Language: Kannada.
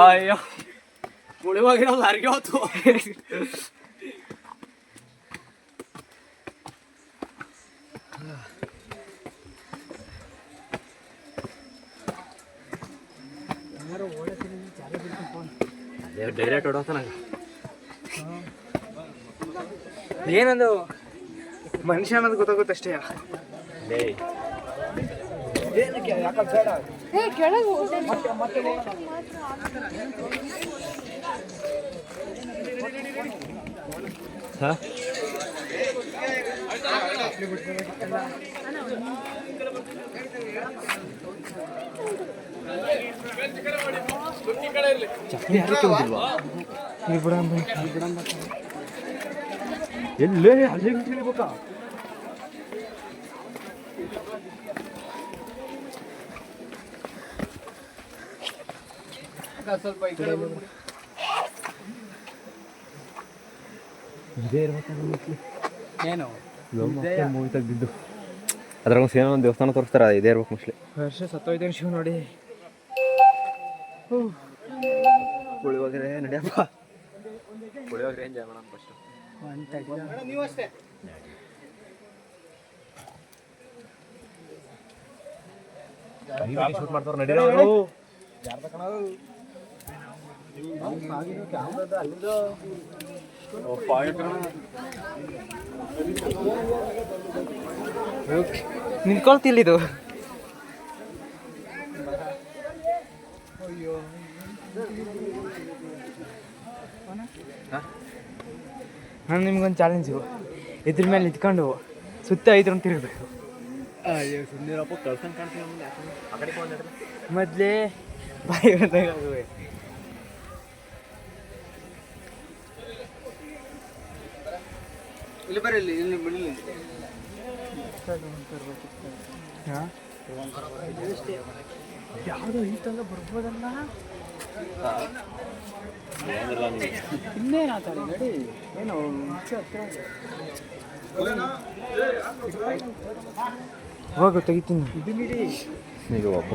ಅಯ್ಯೋ ಮುಳಿವಾಗಿರೋ ಲಾರಿಗೆ ಹೋತು ಡೈರೆಕ್ಟ್ ಹೊಡೋತ ನಂಗೆ ಏನಂದು? ಮನುಷ್ಯ ಅನ್ನೋದು ಗೊತ್ತಾಗುತ್ತೆ ಅಷ್ಟೇ. ಏ ಕೆಳಗೆ ಯಾರಕ್ಕೆ ಹೋಗಿಲ್ವಾ ಇಲ್ಲಿ ಎಲ್ಲೇ? ಅಲ್ಲಿ ತಿಳಿಬೇಕಾ ಸ್ವಲ್ಪ ಈ ಕಡೆ ಬಂದ್ಬಿಡಿ. ಇದೇ ಇರ್ಬೇಕಾದ್ರೆ ಏನು? ಮೂವಿ ತೆಗ್ದಿದ್ದು. ಅದ್ರಾಗ ಒಂದು ದೇವಸ್ಥಾನ ತೋರಿಸ್ತಾರ ಇದೇ ಇರ್ಬೇಕು ಮೋಸ್ಟ್ಲಿ ವರ್ಷ ಸತ್ತೋಯ್ತೇನೆ ಶಿವ ನೋಡಿ. ಪುಳಿಯೋಗರೆ ನಡೆಯಪ್ಪ. ಪುಳಿಯೋಗರೆ ಎಂಜಾಯ್ ಮಾಡೋಣ ಫಸ್ಟ್ ನೀವು ಅಷ್ಟೇ. ಶೂಟ್ ಮಾಡ್ತಾರ ನಡೀರೋ ನಿಂತ್ಕೊಳ್ತಿಲ್ಲ ಇದು ನಾನು ನಿಮ್ಗೊಂದು ಚಾಲೆಂಜು ಇದ್ರ ಮೇಲೆ ನಿಂತ್ಕೊಂಡು ಸುತ್ತ ಐದು ರೌಂಡ್ ತಿರುಗಬೇಕು ಮೊದಲೇ ಬಾಯಿ ಬಂದಾಗ ಇಲ್ಲಿ ಬರ್ರಿ ಇಲ್ಲಿ ಇಲ್ಲಿ ಬಿಡಲಿ ಹಾ? ಯಾವ್ದೋ ಈ ತಂಗ ಬರ್ಬೋದಲ್ಲ? ಇನ್ನೇನು ಆತಾಡಿ ನಡಿ. ಏನು ಮುಂಚೆ ಹತ್ತಿರ ಹೋಗು ತೆಗಿತೀನಿ. ಇದು ನೀಡಿ ಒಬ್ಬ